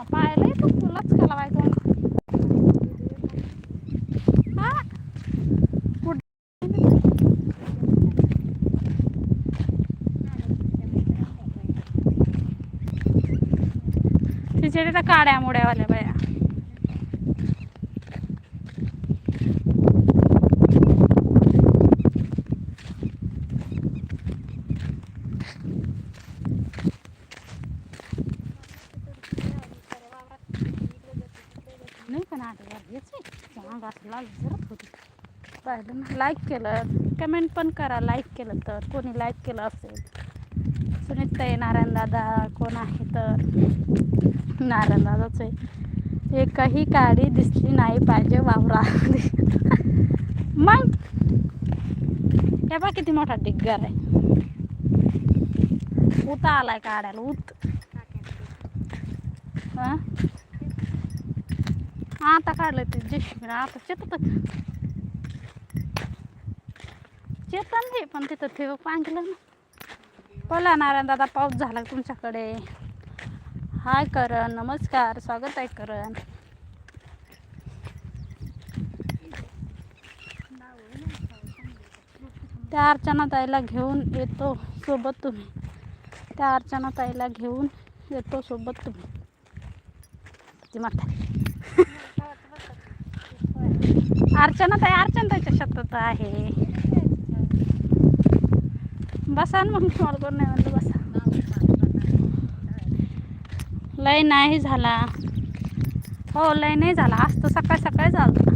हा पाहायला येतो तुलाच खाला बायको हा? तिच्या तिथं काड्या मुड्यावाल्या बाया नाही पण आता याच चांग असला जरत होती पाहिलं ना लाईक केलं. कमेंट पण करा लाईक केलं तर. कोणी लाईक केलं असेल. सुनीताई नारायण दादा कोण आहे तर? नारायण दादाच आहे. एकही काडी दिसली नाही पाहिजे वावरा मग? हे बा किती मोठा डिग्गर आहे. उत आलाय काढायला उत. आता काढलं ते जेशी आता शेतात चेतन हे पण तिथं ठेव पांगलं ना. बोला नारायण दादा पाऊस झाला तुमच्याकडे? हाय करण नमस्कार स्वागत आहे करण. त्या अर्चना ताईला घेऊन येतो सोबत तुम्ही. त्या अर्चना ताईला घेऊन येतो सोबत तुम्ही. ती म्हातारी अर्चना ताई अर्चना ताईच्या शतत आहे. बसा ना मग तुम्हाला कोण नाही म्हणलं बसा. लय नाही झाला. हो लय नाही झाला. आज तर सकाळ सकाळी झाला.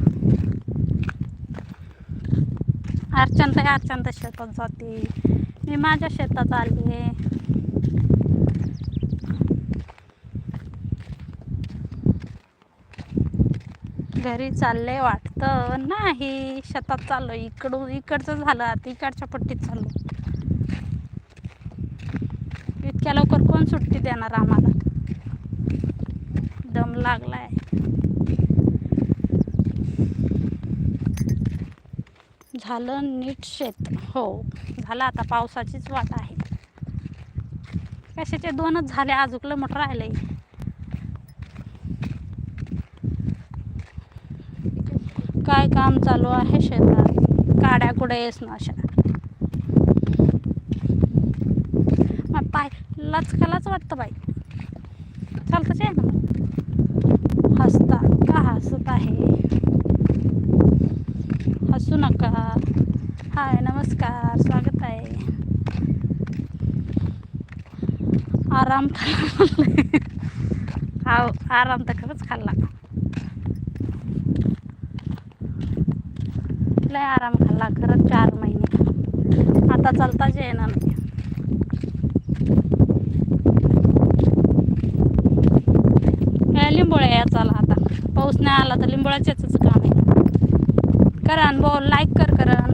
अर्चंत ताई शेतात जाते. मी माझ्या शेतात आले घरी चाललंय वाटतं. नाही शेतात चाललो इकडून इकडचं झालं आता इकडच्या पट्टीत चाललो इतक्या लवकर कोण सुट्टी देणार आम्हाला? दम लागलाय. झालं नीट शेत. हो झालं आता पावसाचीच वाट आहे. कशाचे दोनच झाले अजूकलं मोठं राहिलंय. काय काम चालू आहे शेतात? काड्या कुड्या येस ना अशा मग खालाच खालाच वाटतं बाई. चालतंच आहे ना. हसता का हसत आहे? हसू नका. हाय नमस्कार स्वागत आहे. आराम खाल्ला. आराम तर खरंच खाल्ला. लय आराम खाल्ला खरंच चार महिने. आता चालताच येणार नाही या लिंबोळ्या या चला आता पाऊस नाही आला तर लिंबोळ्याच्याच काम आहे. करण बोल लाईक कर करण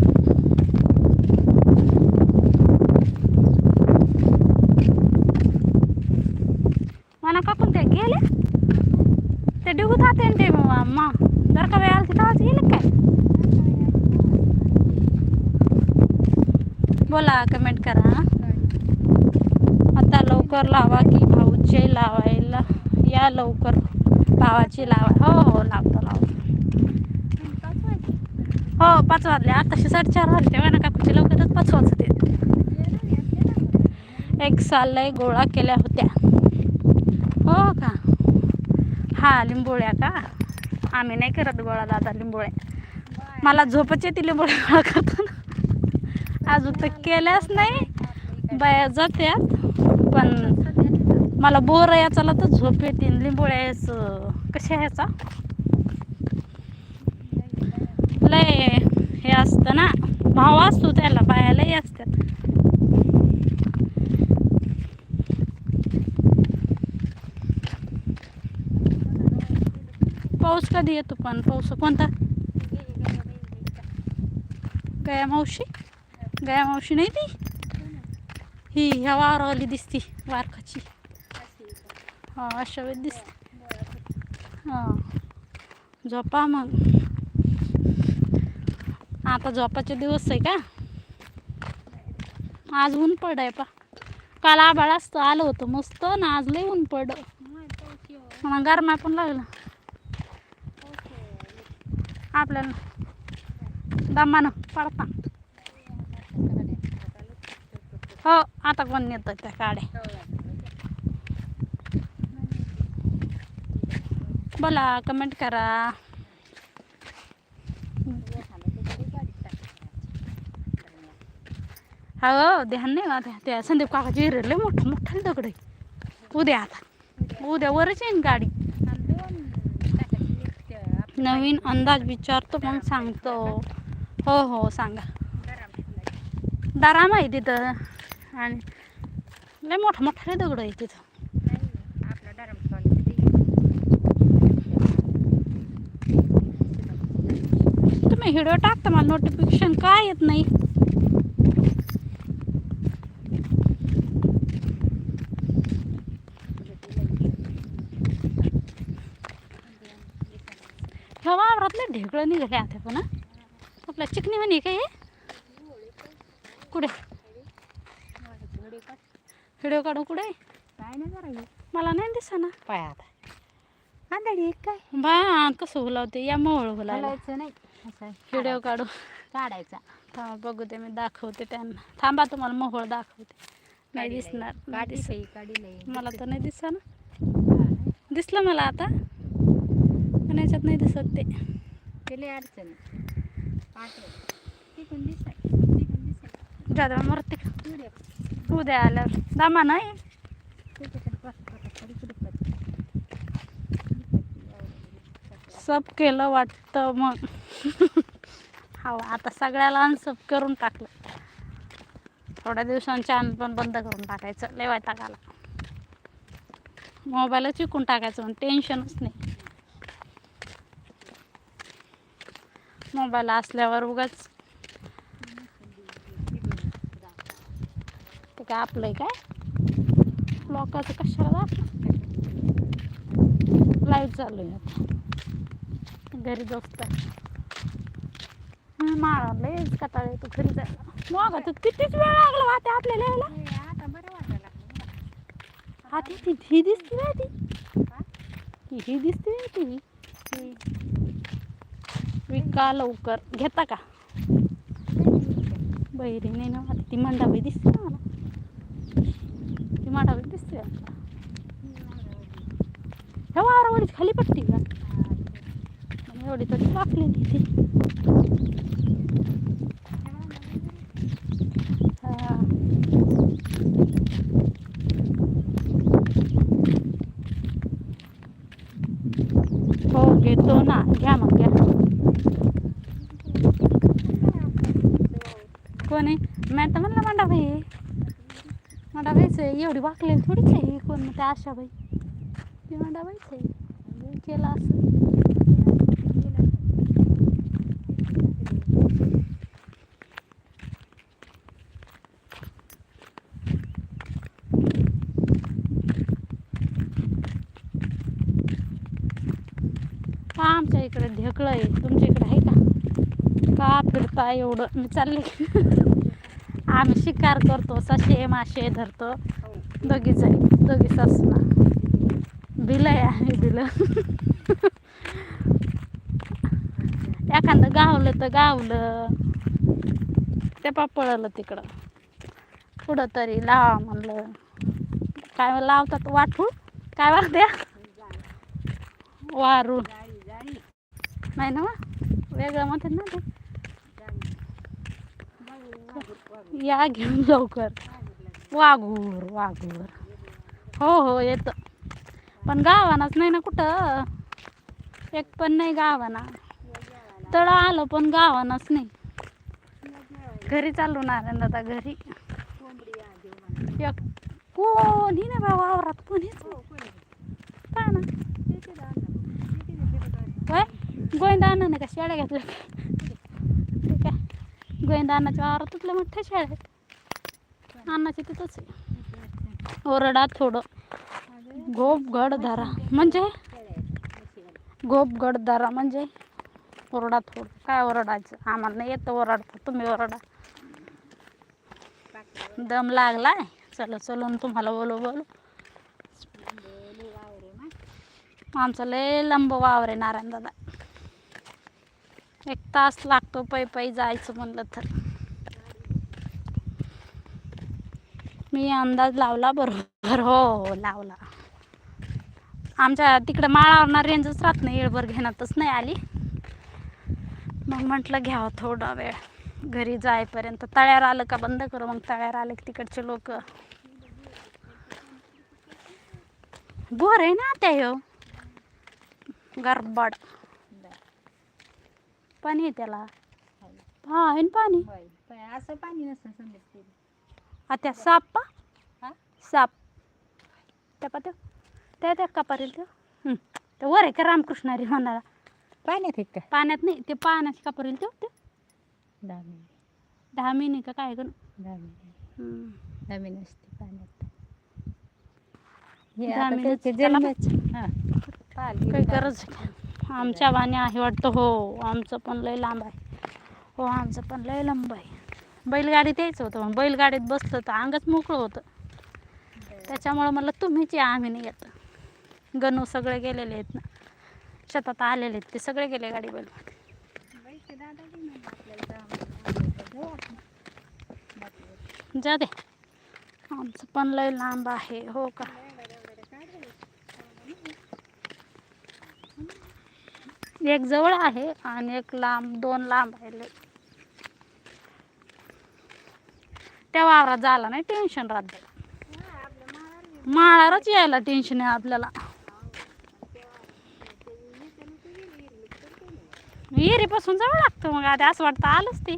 मला काकून ते गेले? ते डिगूत हाते ते मा जर का वेळ आला तेव्हाच गेले काय? बोला कमेंट करा आता लवकर लावा की भाऊचे लावायला. या लवकर. भावाची लावा हो हो लावतो लावतो. हो पाच वाजले. आताशे साडेचार वाजले. तेव्हा ना कुठे लवकरच पाच वाजते एक सालय गोळा केल्या होत्या. हो का? हा लिंबोळ्या का? आम्ही नाही करत गोळा दादा लिंबोळ्या. मला झोपच येते लिंबोळ्या गोळा करतो ना अजून तर केल्याच नाही. बाया जात्यात. पण मला बोर याचाला तर झोप येते लिंबोळ्याच कशा ह्याचा? लय हे असतं ना. भाव असतो त्याला पायालाही असतात. पाऊस कधी येतो पण? पाऊस कोणता? गया मावशी? गया मावशी नाही ती? ही ह्या वारवाली दिसती वारखाची हा अशा वेळेस दिसते हा. झोपा मग. आता झोपाचे दिवस आहे का? आज ऊन पड आहे पा. काल आबाळ असतं आलं होतं मस्त ना आज लय ऊन पड मग गरमा पण लागला. आपल्याला. दमानं पडता. हो आता कोण नेतं त्या काड्या? बोला कमेंट करा. हो ध्यान नाही माझ्या त्या संदीप काकाची हिरले मोठं मोठं दगड आहे. उद्या आता. उद्या वरच येईन गाडी. नवीन अंदाज विचारतो मग सांगतो. हो हो सांगा. दाराम आहे तिथं. आणि लय मोठं मोठं दगड आहे तिथं. तुम्ही व्हिडिओ टाकता मला नोटिफिकेशन काय येत नाही. ह्या वावरातले ढेकळं निघाले आता पण. आपल्या चिकनी म्हणे काय हे? कुठे? व्हिडिओ काढू कुठे? काय नाही मला नाही दिसा ना पाय आता. आंधळी एक काय? बा कसं हुलावते या मोहळ घालायचं नाही. असं व्हिडिओ काढू. काढायचा. थांबा बघू दे मी दाखवते त्यांना. थांबा तुम्हाला मोहळ दाखवते. नाही दिसणार. नाही दिसत. मला तर नाही दिसा ना. दिसलं मला आता. पण याच्यात नाही दिसत ते. अडचण. दिसाय दिसाय जादा मरते उद्या आल्यावर. दामा नाही त्याच्याकडे बस बघा, थोडी थोडी कर. सब केलं वाटतं मग. हा आता सगळ्याला अनसब करून टाकलं. थोड्या दिवसांनी चॅनल पण बंद करून टाकायचं. लय वैताग मोबाईलच विकून टाकायचं म्हणून टेन्शनच नाही. मोबाईल असल्यावर उगाच ते काय आपलं आहे काय? लोकांचं कशाला? लाइट चालू आहे घरी दोस्त माळाला कटाळ येतो घरी जायला. मग आता कितीच वेळ लागला वाहते आपल्याला यायला हे आता बरं वाटायला. हा ती ती ही दिसती ना ती. ही ही दिसते ना ती. विका लवकर. घेता का? बहिरीने ना आता ती मंडाबाई दिसते ना मला. ती मंडाबाई दिसते वारावरीच खाली पट्टी का? एवढी तरी वाकलेली ती हा. हो घेतो ना घ्या मग घ्या कोण आहे मी तर म्हणलं मंडाबाई आहे. मंडाबाईच आहे एवढी वाकलेली थोडीच आहे कोण म्हणते आशाबाई ती मंडाबाईच आहे केलं असं का आमच्या इकडे ढेकळं आहे. तुमच्या इकडे आहे का? का फिरता एवढं मी चालले. आम्ही शिकार करतो सशे मासे धरतो. दोघी आहे दोघी सासना बिल आहे आम्ही बिलं एखादं गावलं तर गावलं. ते पळलं तिकडं. कुठं तरी लावा म्हणलं. काय लावतात वाटू काय वाटत्या द्या वारून. नाही ना वेगळं म्हणतात ना ते. या घेऊन लवकर. वाघूर वाघूर. हो हो येतं. पण गावानाच नाही ना कुठं? एक पण नाही गावाना. तळ आलं पण गावानाच नाही. घरी चालू ना आता घरी. एक. कोणी? नाही बा वावरात कोणीच. का ना. गोविंदानं गोविंदा का शेळ्या घेतल्या? ठीक आहे. गोविंदा अण्णाच्या तुटल्या मोठ्या शेळ्या आहेत. अण्णाची तिथंच आहे. ओरडा थोडं. गोपगड धारा. म्हणजे? गोपगड धारा. म्हणजे? ओरडा थोडं. काय ओरडायचं? आम्हाला नाही येतं ओरडता. तुम्ही ओरडा. दम लागलाय? चलो चलो तुम्हाला बोलू बोलू. आमचं लय लंब वावर आहे नारायण दादा. एक तास लागतो पै पै जायचं म्हणलं तर. मी अंदाज लावला बरोबर. हो हो लावला. आमच्या तिकडं माळावरना रेंजच राहत नाही येळभर घेण्यातच नाही आली. मग म्हटलं घ्यावं थोडा वेळ. घरी जायपर्यंत तळ्यावर आलं का बंद करू? मग तळ्यावर आलं की तिकडचे लोक. बोर आहे ना त्या हो गरबड. पाणी आहे त्याला. हा आहे ना पाणी? होय पण असं पाणी नसतं समजत ते. आता साप पा. हा? साप. त्या पाहतो त्या. त्या कापारेल तो हं. ते वर आहे का रामकृष्ण हरी म्हणाला. पाण्यात आहेत का? पाण्यात नाही ते पाण्यात कापारेल तो ते दहा मिनिट. दहा मिनिट का काय करू? दहा मिनिट. दहा मिनिट असते पाण्यात. हे आता मिनिट त्याचे त्याला जन्मच हां. पाल काही गरज आहे का? आमच्या वाणी आहे वाटतं. हो आमचं पण लय लांब आहे. हो आमचं पण लय लांब आहे. बैलगाडीत यायचं होतं पण बैलगाडीत बसलं तर अंगच मोकळं होतं. त्याच्यामुळं मला तुम्हीच या आम्ही नाही येत. गणू सगळे गेलेले आहेत ना. शेतात आलेले आहेत ते सगळे गेले गाडी बैल. जा दे. आमचं पण लय लांब आहे हो का? एक जवळ आहे आणि एक लांब दोन लांब आहे त्या वावरात झाला नाही टेन्शन राहत माळारच यायला टेन्शन आहे आपल्याला. विहिरीपासून जवळ लागतं मग आता असं वाटतं आलंच ते.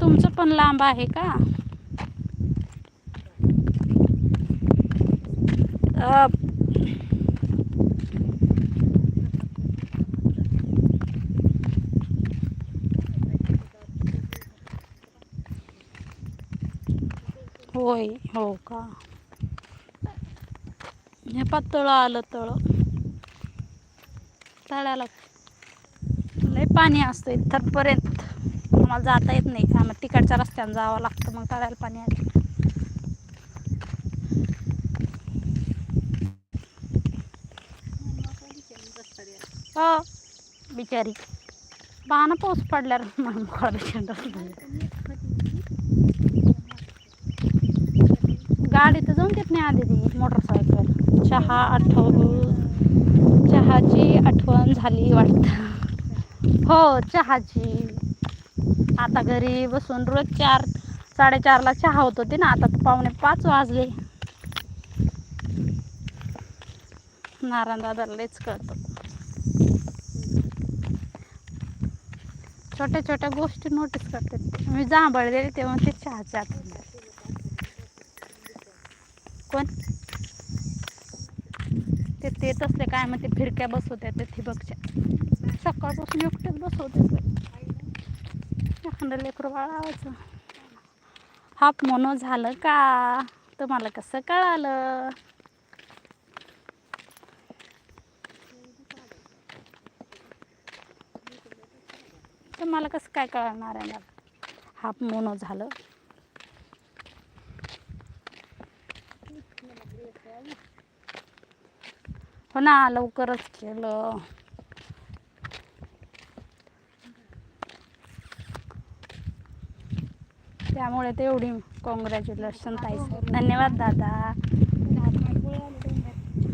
तुमचं पण लांब आहे का? होय हो का? हे पातळ आलं तळ. तळ्याला लय पाणी असतं इथपर्यंत आम्हाला जाता येत नाही. आम्हाला तिकडच्या रस्त्याने जावं लागतं मग तळ्याला पाणी आलं. हो बिचारी. बाण पाऊस पडल्यावर म्हणून मोकळा गाडी तर जाऊन देत नाही आधी ती मोटरसायकल. चहा आठव चहाची आठवण झाली वाटतं. हो चहाची. आता घरी बसून रोज चार साडेचारला चहा होत होते ना आता तर पावणे पाच वाजले. नारायण दादाला लयच कळतं. छोट्या छोट्या गोष्टी नोटीस करतात. मी जांभळलेले तेव्हा ते चहा आठवण कोण? ते ते तसले काय म्हणते फिरक्या बसवत्या ते ठिबकच्या. सकाळपासून एकटेच बसवते एखादं लेकरं बाळावायचं हाप म्हणून झालं का? तुम्हाला कसं कळालं? तर मला कसं काय कळणार आहे मला? हाप मोनो झालं. हो ना लवकरच केलं. त्यामुळे तेवढी कॉंग्रॅच्युलेशन ताईस धन्यवाद दादा.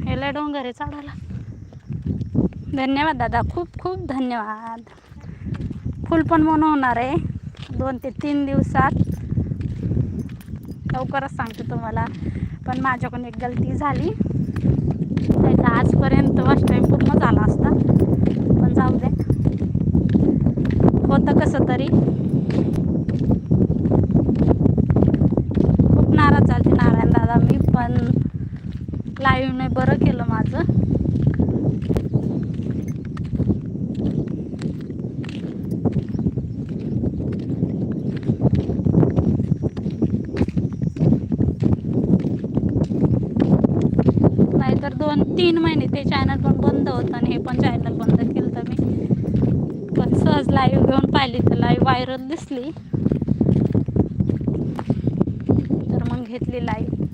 हेला डोंगर आहे चढायला. धन्यवाद दादा खूप खूप धन्यवाद. फुल पण बनवणार आहे. दोन ते तीन दिवसात. लवकरच सांगते तुम्हाला. पण माझ्याकडून एक गलती झाली. नाही तर आजपर्यंत फर्स्ट टाईम पूर्ण झाला असता. पण जाऊ दे. होतं कसं तरी. खूप नाराज झाली नारायण दादा मी पण लाईव्हने बरं केलं. तीन महिने ते चॅनल पण बंद होतं आणि हे पण चॅनल बंद केलं तर मी. पण सहज लाईव्ह घेऊन पाहिली तर लाईव्ह व्हायरल दिसली. तर मग घेतली लाईव्ह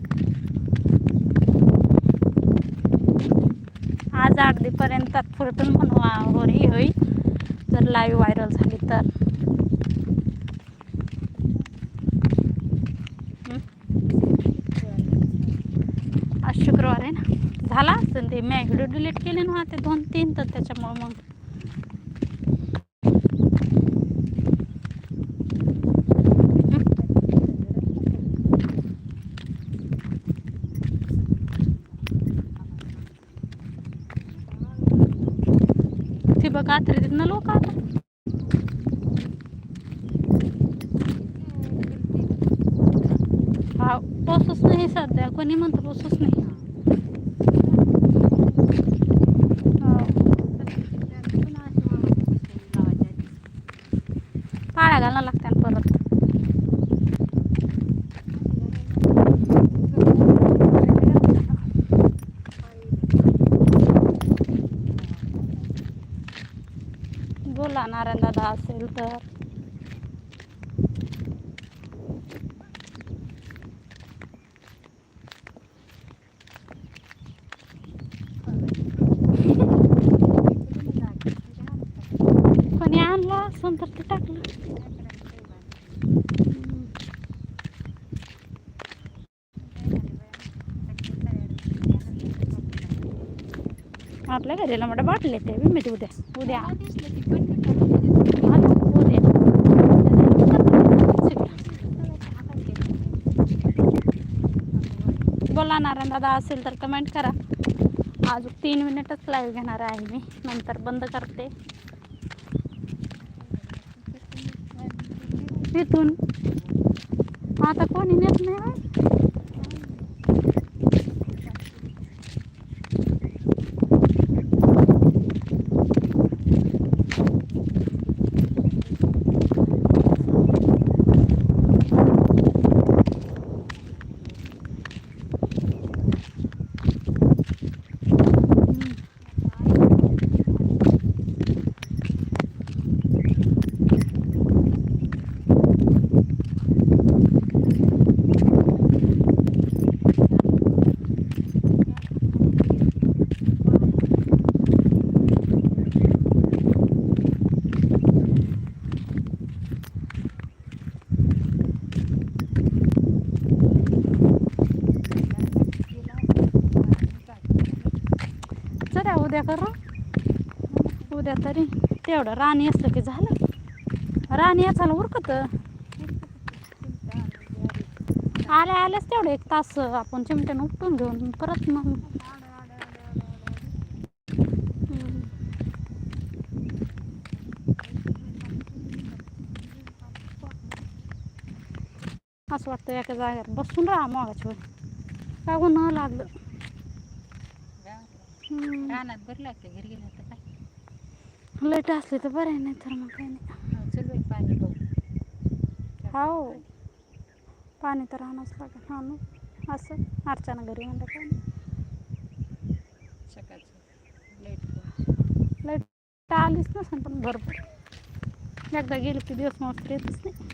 आज अगदीपर्यंत दिपर्यंत म्हणून पण होई होई जर लाईव्ह व्हायरल झाली तर. ते मी व्हिडिओ डिलीट केले ना ते दोन तीन तर त्याच्यामुळं मग. ती बघा देत ना लोक आता. हा पाऊसच नाही सध्या. कोणी म्हणतं पाऊसच नाही हो. पाळ्या घालायला लागत्या परत बोला नारायण दादा असेल तर कोणी आणलं असून तर ते टाकलं. आपल्या घरीला मोठा बाटले ते मी उद्या उद्या बोला नारायण दादा असेल तर कमेंट करा. अजून तीन मिनिटच लाईव्ह घेणार आहे मी. नंतर बंद करते. तिथून. आता कोणी नेत नाही? करा उद्या करा? उद्या तरी. तेवढं राणी असलं की झालं. राणी असायला उरकत. आल्या आल्याच तेवढं एक तास आपण चिमट्यानं उपटून घेऊन परत मग. असं वाटतं एका जागेवर बसून राहा मागाच्या वेळी का न लागलं? रानात बरं लागते घरी गेलं तर काय? लाइट असली तर बरं आहे नाही तर मग काही नाही. हो, चल बाई पाणी पाहू. हो. पाणी तर आणावंच लागेल. हा ना. असं अर्चना घरी म्हणलं काय नाही? सकाळचं. लेट लाइट आलीच नसेल पण भरपूर. एकदा गेली की दिवस मस्त येतच नाही.